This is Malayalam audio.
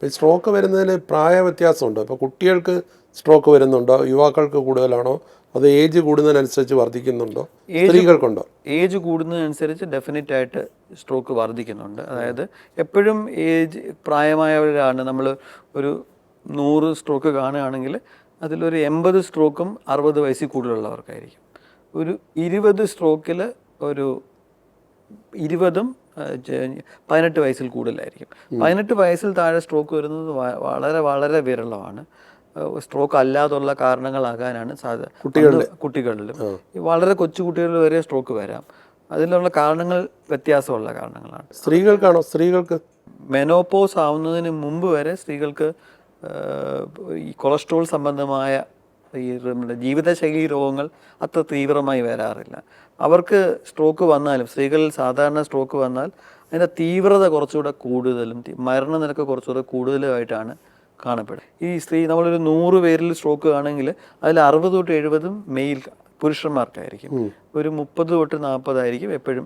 ഇപ്പം സ്ട്രോക്ക് വരുന്നതിന് പ്രായ വ്യത്യാസമുണ്ട് ഇപ്പോൾ കുട്ടികൾക്ക് സ്ട്രോക്ക് വരുന്നുണ്ടോ? യുവാക്കൾക്ക് കൂടുതലാണോ? അത് ഏജ് കൂടുന്നതിനനുസരിച്ച് വർദ്ധിക്കുന്നുണ്ടോ? സ്ത്രീകൾക്കുണ്ടോ? ഏജ് കൂടുന്നതിനനുസരിച്ച് ഡെഫിനറ്റ് ആയിട്ട് സ്ട്രോക്ക് വർദ്ധിക്കുന്നുണ്ട്. അതായത് എപ്പോഴും ഏജ് പ്രായമായവരാണ്. നമ്മൾ ഒരു നൂറ് സ്ട്രോക്ക് കാണുകയാണെങ്കിൽ അതിലൊരു എൺപത് സ്ട്രോക്കും അറുപത് വയസ്സിൽ കൂടുതലുള്ളവർക്കായിരിക്കും. ഒരു ഇരുപത് സ്ട്രോക്കിൽ ഒരു ഇരുപതും പതിനെട്ട് വയസ്സിൽ കൂടുതലായിരിക്കും. പതിനെട്ട് വയസ്സിൽ താഴെ സ്ട്രോക്ക് വരുന്നത് വളരെ വളരെ വിരളമാണ്. സ്ട്രോക്ക് അല്ലാതുള്ള കാരണങ്ങളാകാനാണ് സാധ്യത കുട്ടികളിൽ. കുട്ടികളിലും. വളരെ കൊച്ചു കുട്ടികളിൽ വരെ സ്ട്രോക്ക് വരാം. അതിനുള്ള കാരണങ്ങൾ വ്യത്യാസമുള്ള കാരണങ്ങളാണ്. സ്ത്രീകൾക്കാണോ? സ്ത്രീകൾക്ക്? മെനോപോസ് ആവുന്നതിന് മുമ്പ് വരെ സ്ത്രീകൾക്ക് ഈ കൊളസ്ട്രോൾ സംബന്ധമായ ഈ നമ്മുടെ ജീവിതശൈലി രോഗങ്ങൾ അത്ര തീവ്രമായി വരാറില്ല. അവർക്ക് സ്ട്രോക്ക് വന്നാലും സ്ത്രീകളിൽ സാധാരണ സ്ട്രോക്ക് വന്നാൽ അതിന്റെ തീവ്രത കുറച്ചുകൂടെ കൂടുതലും മരണനിരക്ക് കുറച്ചുകൂടെ കൂടുതലുമായിട്ടാണ് കാണപ്പെടുക. ഈ സ്ത്രീ നമ്മളൊരു നൂറ് പേരിൽ സ്ട്രോക്ക് ആണെങ്കിൽ അതിൽ അറുപത് തൊട്ട് എഴുപതും മെയിൽ പുരുഷന്മാർക്കായിരിക്കും. ഒരു മുപ്പത് തൊട്ട് നാൽപ്പതായിരിക്കും എപ്പോഴും